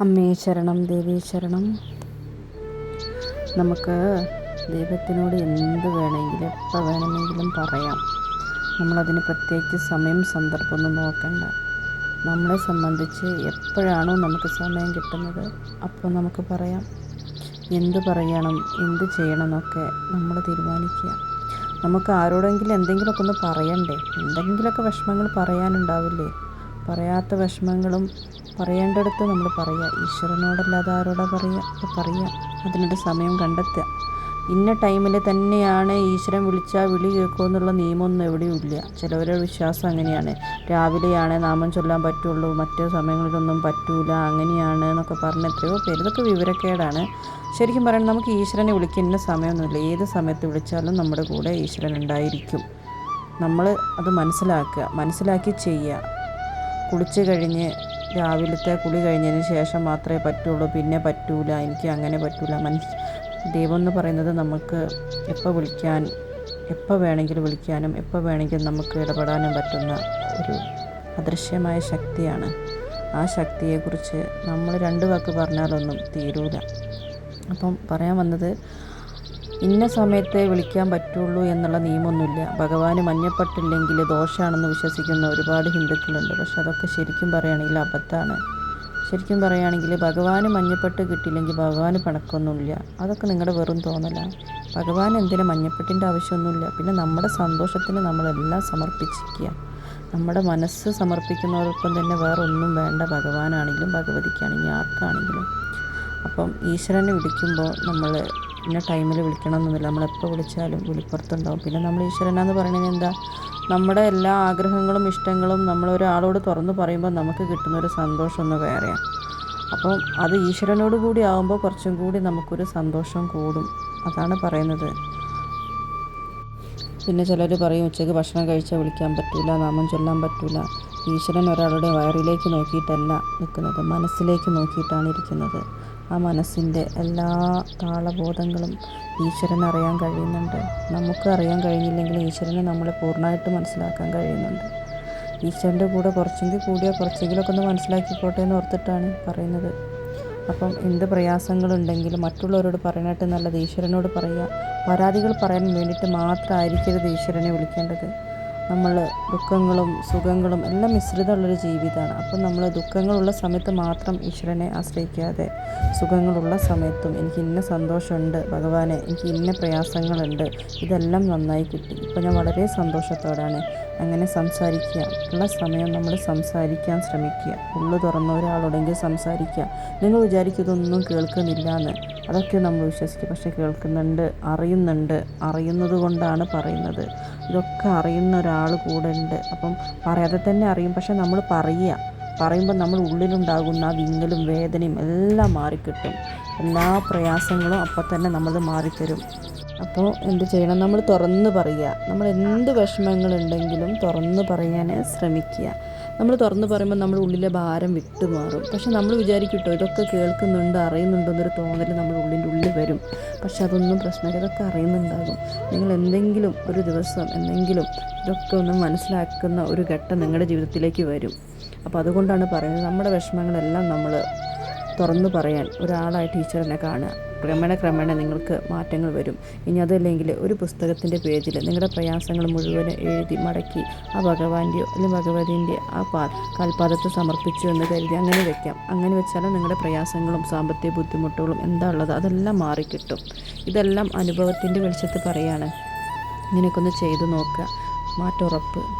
അമ്മേ ശരണം ദേവീ ശരണം. നമുക്ക് ദൈവത്തിനോട് എന്ത് വേണമെങ്കിലും എപ്പോൾ വേണമെങ്കിലും പറയാം. നമ്മളതിന് പ്രത്യേകിച്ച് സമയം സന്ദർഭമൊന്നും നോക്കണ്ട. നമ്മളെ സംബന്ധിച്ച് എപ്പോഴാണോ നമുക്ക് സമയം കിട്ടുന്നത് അപ്പോൾ നമുക്ക് പറയാം. എന്ത് പറയണം എന്ത് ചെയ്യണം എന്നൊക്കെ നമ്മൾ തീരുമാനിക്കുക. നമുക്ക് ആരോടെങ്കിലും എന്തെങ്കിലുമൊക്കെ ഒന്ന് പറയണ്ടേ? എന്തെങ്കിലുമൊക്കെ വിഷമങ്ങൾ പറയാനുണ്ടാവില്ലേ? പറയാത്ത വിഷമങ്ങളും പറയേണ്ടടുത്ത് നമ്മൾ പറയുക ഈശ്വരനോടല്ലാതെ ആരോടാ പറയുക അപ്പോൾ പറയുക അതിനൊരു സമയം കണ്ടെത്തുക. ഇന്ന ടൈമിൽ തന്നെയാണ് ഈശ്വരൻ വിളിച്ചാൽ വിളി കേൾക്കുമെന്നുള്ള നിയമമൊന്നും എവിടെയും ഇല്ല. ചിലവരുടെ വിശ്വാസം അങ്ങനെയാണ്. രാവിലെയാണ് നാമം ചൊല്ലാൻ പറ്റുള്ളൂ. മറ്റു സമയങ്ങളിലൊന്നും പറ്റൂല. അങ്ങനെയാണ് എന്നൊക്കെ പറഞ്ഞ് എത്രയോ പേര്. ഇതൊക്കെ വിവരക്കേടാണ്. ശരിക്കും പറയണം നമുക്ക് ഈശ്വരനെ വിളിക്കുന്ന സമയമൊന്നുമില്ല. ഏത് സമയത്ത് വിളിച്ചാലും നമ്മുടെ കൂടെ ഈശ്വരൻ ഉണ്ടായിരിക്കും. നമ്മൾ അത് മനസ്സിലാക്കുക. മനസ്സിലാക്കി ചെയ്യുക. കുളിച്ച് കഴിഞ്ഞ് രാവിലത്തെ കുളി കഴിഞ്ഞതിന് ശേഷം മാത്രമേ പറ്റുള്ളൂ. പിന്നെ പറ്റൂല. എനിക്ക് അങ്ങനെ പറ്റൂല. മനസ് ദൈവം എന്ന് പറയുന്നത് നമുക്ക് എപ്പോൾ വിളിക്കാൻ എപ്പോൾ വേണമെങ്കിലും വിളിക്കാനും എപ്പോൾ വേണമെങ്കിലും നമുക്ക് ഇടപെടാനും പറ്റുന്ന ഒരു അദൃശ്യമായ ശക്തിയാണ്. ആ ശക്തിയെക്കുറിച്ച് നമ്മൾ രണ്ട് വാക്ക് പറഞ്ഞാലൊന്നും തീരൂല. അപ്പം പറയാൻ വന്നത് ഇന്ന സമയത്തെ വിളിക്കാൻ പറ്റുള്ളൂ എന്നുള്ള നിയമമൊന്നുമില്ല. ഭഗവാന് മഞ്ഞപ്പെട്ടില്ലെങ്കിൽ ദോഷമാണെന്ന് വിശ്വസിക്കുന്ന ഒരുപാട് ഹിന്ദുക്കളുണ്ട്. പക്ഷെ അതൊക്കെ ശരിക്കും പറയുകയാണെങ്കിൽ അബദ്ധമാണ്. ശരിക്കും പറയുകയാണെങ്കിൽ ഭഗവാന് മഞ്ഞപ്പെട്ട് കിട്ടിയില്ലെങ്കിൽ ഭഗവാന് പണക്കൊന്നുമില്ല അതൊക്കെ നിങ്ങളുടെ വെറും തോന്നലാണ് ഭഗവാൻ എന്തിനും മഞ്ഞപ്പെട്ടിന്റെ ആവശ്യമൊന്നുമില്ല? പിന്നെ നമ്മുടെ സന്തോഷത്തിന് നമ്മളെല്ലാം സമർപ്പിച്ചിരിക്കുക. നമ്മുടെ മനസ്സ് സമർപ്പിക്കുന്നതോടൊപ്പം തന്നെ വേറെ ഒന്നും വേണ്ട ഭഗവാനാണെങ്കിലും ഭഗവതിക്കാണെങ്കിലും ആർക്കാണെങ്കിലും. അപ്പം ഈശ്വരനെ വിളിക്കുമ്പോൾ നമ്മൾ ഇന്ന ടൈമിൽ വിളിക്കണം എന്നൊന്നുമില്ല നമ്മളെപ്പോൾ വിളിച്ചാലും വിളിപ്പുറത്തുണ്ടാവും. പിന്നെ നമ്മൾ ഈശ്വരനാന്ന് പറയണത് എന്താ? നമ്മുടെ എല്ലാ ആഗ്രഹങ്ങളും ഇഷ്ടങ്ങളും നമ്മൾ ഒരാളോട് തുറന്ന് പറയുമ്പോൾ നമുക്ക് കിട്ടുന്ന ഒരു സന്തോഷം ഒന്ന് വേറെയാണ് അപ്പം അത് ഈശ്വരനോട് കൂടി ആകുമ്പോൾ കുറച്ചും കൂടി നമുക്കൊരു സന്തോഷം കൂടും. അതാണ് പറയുന്നത്. പിന്നെ ചിലർ പറയും ഉച്ചയ്ക്ക് ഭക്ഷണം കഴിച്ചാൽ വിളിക്കാൻ പറ്റില്ല നാമം ചൊല്ലാൻ പറ്റില്ല ഈശ്വരൻ ഒരാളുടെ വയറിലേക്ക് നോക്കിയിട്ടല്ല നിൽക്കുന്നത് മനസ്സിലേക്ക് നോക്കിയിട്ടാണ് ഇരിക്കുന്നത്. ആ മനസ്സിന്റെ എല്ലാ താളബോധങ്ങളും ഈശ്വരന് അറിയാൻ കഴിയുന്നുണ്ട്. നമുക്ക് അറിയാൻ കഴിഞ്ഞില്ലെങ്കിൽ ഈശ്വരനെ നമ്മൾ പൂർണമായിട്ട് മനസ്സിലാക്കാൻ കഴിയുന്നുണ്ട്. ഈശ്വരന്റെ കൂടെ കുറച്ചെങ്കിൽ കൂടിയോ കുറച്ചെങ്കിലൊക്കെ ഒന്ന് മനസ്സിലാക്കിക്കോട്ടെ എന്ന് ഓർത്തിട്ടാണ് പറയുന്നത്. അപ്പം എന്ത് പ്രയാസങ്ങളുണ്ടെങ്കിലും മറ്റുള്ളവരോട് പറയാനായിട്ട് നല്ലത് ഈശ്വരനോട് പറയുക. പരാതികൾ പറയാൻ വേണ്ടിയിട്ട് മാത്രമായിരിക്കരുത് ഈശ്വരനെ വിളിക്കേണ്ടത്. നമ്മൾ ദുഃഖങ്ങളും സുഖങ്ങളും എല്ലാം മിശ്രിതമുള്ളൊരു ജീവിതമാണ് അപ്പം നമ്മൾ ദുഃഖങ്ങളുള്ള സമയത്ത് മാത്രം ഈശ്വരനെ ആശ്രയിക്കാതെ സുഖങ്ങളുള്ള സമയത്തും എനിക്ക് ഇന്ന സന്തോഷമുണ്ട് ഭഗവാനെ എനിക്ക് ഇന്ന പ്രയാസങ്ങളുണ്ട് ഇതെല്ലാം നന്നായി കിട്ടി. ഇപ്പം ഞാൻ വളരെ സന്തോഷത്തോടാണ് അങ്ങനെ സംസാരിക്കുക. ഉള്ള സമയം നമ്മൾ സംസാരിക്കാൻ ശ്രമിക്കുക. ഉള്ളു തുറന്ന ഒരാളോടെങ്കിൽ സംസാരിക്കുക. നിങ്ങൾ വിചാരിക്കും ഇതൊന്നും കേൾക്കുന്നില്ല എന്ന് അതൊക്കെ നമ്മൾ വിശ്വസിക്കും. പക്ഷേ കേൾക്കുന്നുണ്ട് അറിയുന്നുണ്ട്. അറിയുന്നത് കൊണ്ടാണ് പറയുന്നത്. ഇതൊക്കെ അറിയുന്ന ഒരാൾ കൂടെ ഉണ്ട് അപ്പം പറയാതെ തന്നെ അറിയും. പക്ഷെ നമ്മൾ പറയുക. പറയുമ്പോൾ നമ്മൾ ഉള്ളിലുണ്ടാകുന്ന വിങ്ങലും വേദനയും എല്ലാം മാറിക്കിട്ടും. എല്ലാ പ്രയാസങ്ങളും അപ്പം തന്നെ നമ്മൾ മാറിത്തരും. അപ്പോൾ എന്ത് ചെയ്യണം? നമ്മൾ തുറന്ന് പറയുക. നമ്മൾ എന്ത് വിഷമങ്ങളുണ്ടെങ്കിലും തുറന്ന് പറയാൻ ശ്രമിക്കുക. നമ്മൾ തുറന്ന് പറയുമ്പോൾ നമ്മുടെ ഉള്ളിലെ ഭാരം വിട്ടുമാറും. പക്ഷെ നമ്മൾ വിചാരിക്കട്ടോ ഇതൊക്കെ കേൾക്കുന്നുണ്ട് അറിയുന്നുണ്ടോ എന്നൊരു തോന്നൽ നമ്മുടെ ഉള്ളിന്റെ ഉള്ളിൽ വരും. പക്ഷെ അതൊന്നും പ്രശ്നമില്ല ഇതൊക്കെ അറിയുന്നുണ്ടാകും. നിങ്ങൾ എന്തെങ്കിലും ഒരു ദിവസം എന്തെങ്കിലും ഇതൊക്കെ ഒന്ന് മനസ്സിലാക്കുന്ന ഒരു ഘട്ടം നിങ്ങളുടെ ജീവിതത്തിലേക്ക് വരും. അപ്പോൾ അതുകൊണ്ടാണ് പറയുന്നത് നമ്മുടെ വിഷമങ്ങളെല്ലാം നമ്മൾ തുറന്നു പറയാൻ ഒരാളായി ടീച്ചറിനെ കാണുക. ക്രമേണ ക്രമേണ നിങ്ങൾക്ക് മാറ്റങ്ങൾ വരും. ഇനി അതല്ലെങ്കിൽ ഒരു പുസ്തകത്തിന്റെ പേജിൽ നിങ്ങളുടെ പ്രയാസങ്ങൾ മുഴുവൻ എഴുതി മടക്കി ആ ഭഗവാന്റെയോ അല്ലെങ്കിൽ ഭഗവതിന്റെ ആ പാ കാൽപാദത്തെ സമർപ്പിച്ചു എന്ന് കരുതി അങ്ങനെ വെക്കാം. അങ്ങനെ വെച്ചാൽ നിങ്ങളുടെ പ്രയാസങ്ങളും സാമ്പത്തിക ബുദ്ധിമുട്ടുകളും എന്താ ഉള്ളത്? അതെല്ലാം മാറിക്കിട്ടും. ഇതെല്ലാം അനുഭവത്തിന്റെ വെളിച്ചത്ത് പറയാണ്. ഇങ്ങനെയൊക്കെ ഒന്ന് ചെയ്തു നോക്കുക. മാറ്റം ഉറപ്പ്